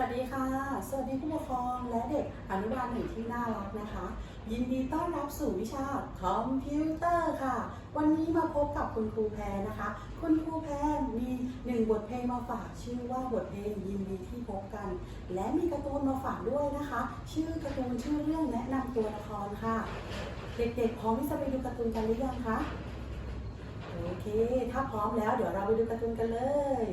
วัสดีค่ะ สวัสดีผู้ปกครองและเด็กอนุบาลหนึ่งที่น่ารักนะคะ ยินดีต้อนรับสู่วิชาคอมพิวเตอร์ค่ะ วันนี้มาพบกับคุณครูแพรนะคะ คุณครูแพรมีหนึ่งบทเพลงมาฝากชื่อว่าบทเพลงยินดีที่พบกัน และมีการ์ตูนมาฝากด้วยนะคะ ชื่อการ์ตูนชื่อเรื่องแนะนำตัวละครค่ะ เด็กๆพร้อมที่จะไปดูการ์ตูนกันหรือยังคะโอเค ถ้าพร้อมแล้วเดี๋ยวเราไปดูการ์ตูนกันเลย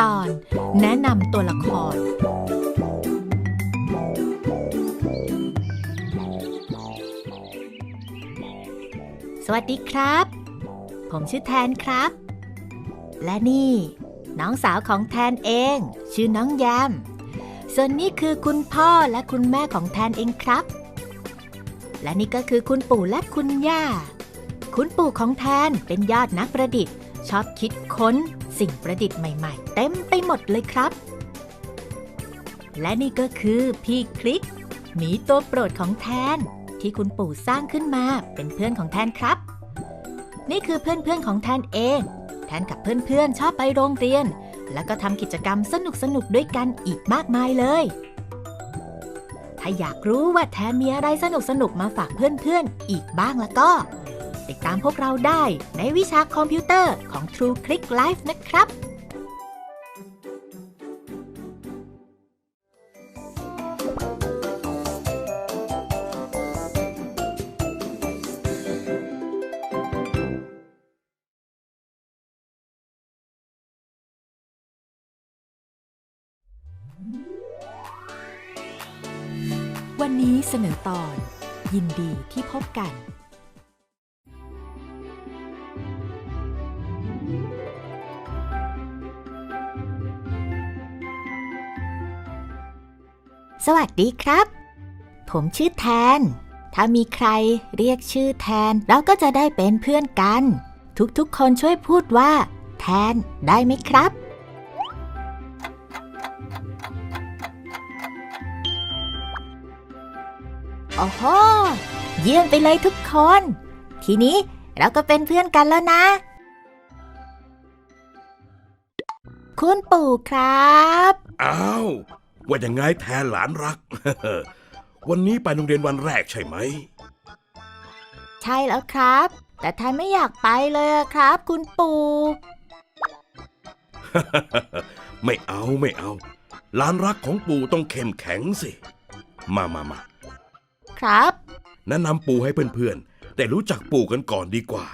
ตอนแนะนำตัวละคร สวัสดีครับ ผมชื่อแทนครับ และนี่ น้องสาวของแทนเอง ชื่อน้องแยม ส่วนนี้คือคุณพ่อและคุณแม่ของแทนเองครับ และนี่ก็คือคุณปู่และคุณย่า คุณปู่ของแทนเป็นยอดนักประดิษฐ์ ชอบคิดค้น สิ่งประดิษฐ์ใหม่ ๆ เต็มไปหมดเลยครับ และนี่ก็คือพี่คลิกหมีตัวโปรดของแทน ที่คุณปู่สร้างขึ้นมาเป็นเพื่อนของแทนครับ นี่คือเพื่อนๆของแทนเอง แทนกับเพื่อนๆชอบไปโรงเรียน แล้วก็ทำกิจกรรมสนุกๆด้วยกันอีกมากมายเลย ถ้าอยากรู้ว่าแทนมีอะไรสนุกๆมาฝากเพื่อนๆอีกบ้างแล้วก็ ติดตามพวกเราได้ในวิชาคอมพิวเตอร์ของ True Click Life นะครับวันนี้เสนอตอน ยินดีที่พบกัน สวัสดีครับ ผมชื่อแทน ถ้ามีใครเรียกชื่อแทนเราก็จะได้เป็นเพื่อนกัน ทุกๆ คนช่วยพูดว่า แทนได้ไหมครับโอ้โหเยี่ยมไปเลยทุกคน ทีนี้เราก็เป็นเพื่อนกันแล้วนะ คุณปู่ครับ อ้าว ว่ายังไงแทนหลานรัก วันนี้ไปโรงเรียนวันแรกใช่ไหม ใช่แล้วครับ แต่แทนไม่อยากไปเลยอะครับ คุณปู่ไม่เอาไม่เอาหลานรักของปู่ต้องเข้มแข็งสิ มามามาครับแนะนำปู่ให้เพื่อนๆ ได้รู้จักปู่กันก่อนดีกว่า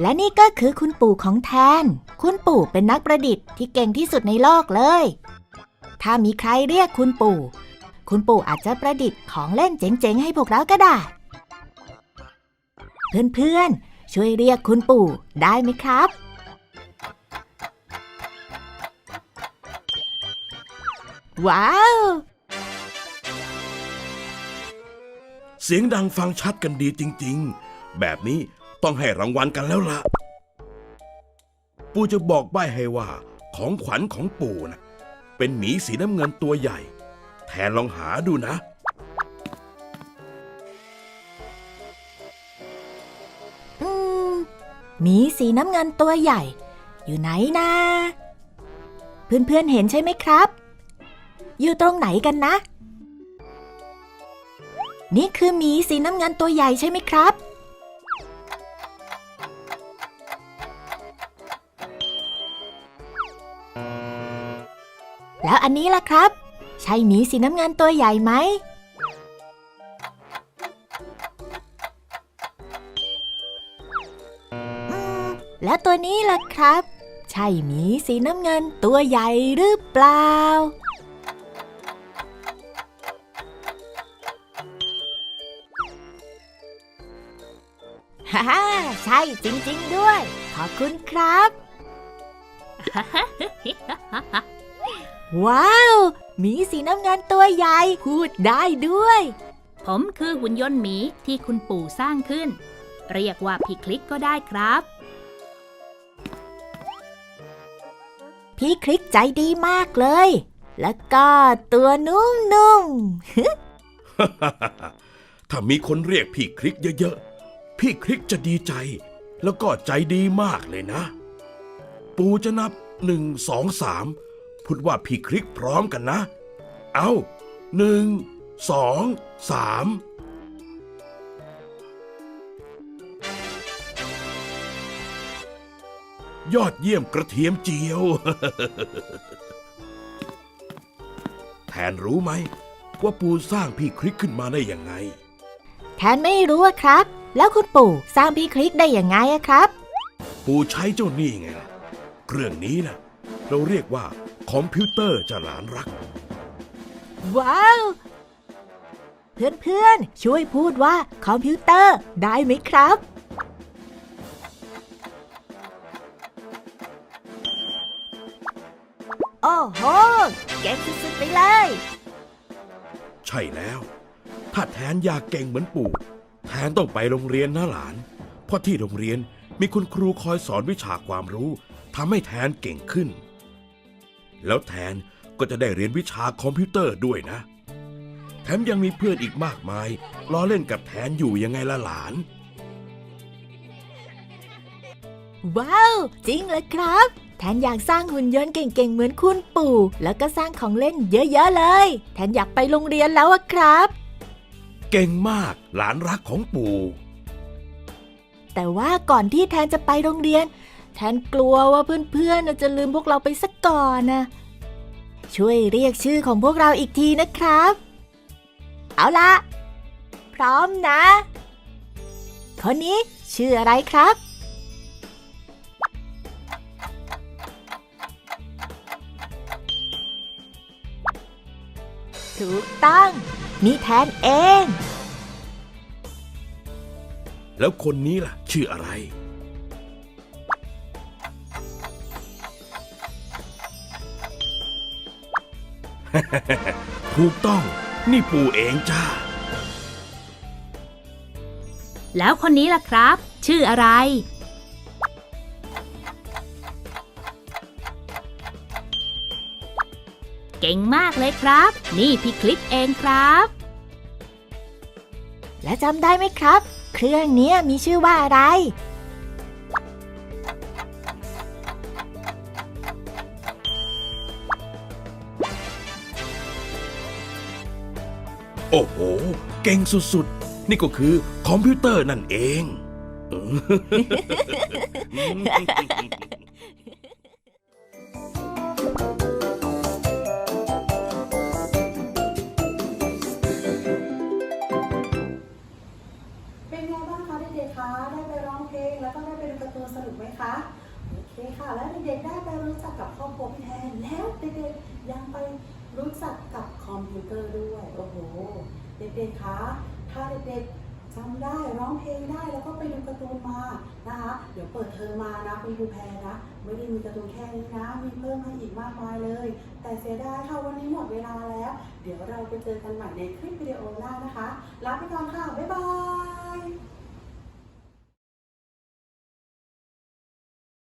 และนี่ก็คือคุณปู่ของแทน คุณปู่เป็นนักประดิษฐ์ที่เก่งที่สุดในโลกเลย ถ้ามีใครเรียกคุณปู่ คุณปู่อาจจะประดิษฐ์ของเล่นเจ๋งๆ ให้พวกเราก็ได้ เพื่อนๆ ช่วยเรียกคุณปู่ได้ไหมครับ ว้าว เสียงดังฟังชัดกันดีจริง ๆ แบบนี้ ต้องให้รางวัลกันแล้วล่ะ ปู่จะบอกใบ้ให้ว่าของขวัญของปู่นะเป็นหมีสีน้ำเงินตัวใหญ่ แทนลองหาดูนะ อืมหมีสีน้ำเงินตัวใหญ่ อยู่ไหนนะ เพื่อนๆเห็นใช่ไหมครับ อยู่ตรงไหนกันนะ นี่คือหมีสีน้ำเงินตัวใหญ่ใช่ไหมครับ แล้วอันนี้ล่ะครับ ใช่หมีสีน้ำเงินตัวใหญ่ไหม แล้วตัวนี้ล่ะครับ ใช่หมีสีน้ำเงินตัวใหญ่หรือเปล่า ฮ่าฮ่าใช่จริง ๆ ด้วย ขอบคุณครับ ว้าวหมีสีน้ำเงินตัวใหญ่พูดได้ด้วย ผมคือหุ่นยนต์หมีที่คุณปู่สร้างขึ้น เรียกว่าพี่คลิกก็ได้ครับ พี่คลิกใจดีมากเลย แล้วก็ตัวนุ่มๆถ้ามีคนเรียกพี่คลิกเยอะๆ พี่คลิกจะดีใจ แล้วก็ใจดีมากเลยนะ ปู่จะนับหนึ่งสองสาม พูดว่าพี่คลิกพร้อมกันนะ เอาหนึ่งสองสามยอดเยี่ยมกระเทียมเจียว แทนรู้ไหม ว่าปูสร้างพี่คลิกขึ้นมาได้ยังไง แทนไม่รู้อะครับ แล้วคุณปู่สร้างพี่คลิกได้ยังไงอะครับ ปูใช้เจ้านี่ไงล่ะ เครื่องนี้นะเราเรียกว่า คอมพิวเตอร์จะหลานรัก ว้าว เพื่อนๆ ช่วยพูดว่าคอมพิวเตอร์ได้ไหมครับ โอ้โห เก่งสุดๆไปเลย ใช่แล้ว ถ้าแทนอยากเก่งเหมือนปู่ แทนต้องไปโรงเรียนนะหลาน เพราะที่โรงเรียนมีคุณครูคอยสอนวิชาความรู้ทำให้แทนเก่งขึ้น แล้วแทนก็จะได้เรียนวิชาคอมพิวเตอร์ด้วยนะ แถมยังมีเพื่อนอีกมากมายล้อเล่นกับแทนอยู่ยังไงล่ะหลาน ว้าว จริงเลยครับ แทนอยากสร้างหุ่นยนต์เก่งๆ เหมือนคุณปู่ แล้วก็สร้างของเล่นเยอะๆเลย แทนอยากไปโรงเรียนแล้วอะครับ เก่งมากหลานรักของปู่แต่ว่าก่อนที่แทนจะไปโรงเรียน แทนกลัวว่าเพื่อนๆจะลืมพวกเราไปสักก่อนนะ ช่วยเรียกชื่อของพวกเราอีกทีนะครับ เอาละพร้อมนะ คนนี้ชื่ออะไรครับ ถูกต้องนี่แทนเอง แล้วคนนี้ล่ะ ชื่ออะไร ถูกต้อง นี่ปู่เองจ้า แล้วคนนี้ล่ะครับ ชื่ออะไร เก่งมากเลยครับ นี่พี่คลิกเองครับ และจำได้ไหมครับ เครื่องเนี้ยมีชื่อว่าอะไร โอ้โห เก่งสุดๆ นี่ก็คือคอมพิวเตอร์นั่นเอง ด็กๆคะถ้าเด็กๆจำได้ร้องเพลงได้แล้วก็ไปดูการ์ตูนมานะคะ เดี๋ยวเปิดเทอมมานะคุณครูแพรนะไม่ได้มีการ์ตูนแค่นี้นะ มีเพิ่มให้อีกมากมายเลย แต่เสียดายค่ะวันนี้หมดเวลาแล้ว เดี๋ยวเราไปเจอกันใหม่ในคลิปวิดีโอหน้านะคะลาไปก่อนค่ะบ๊ายบาย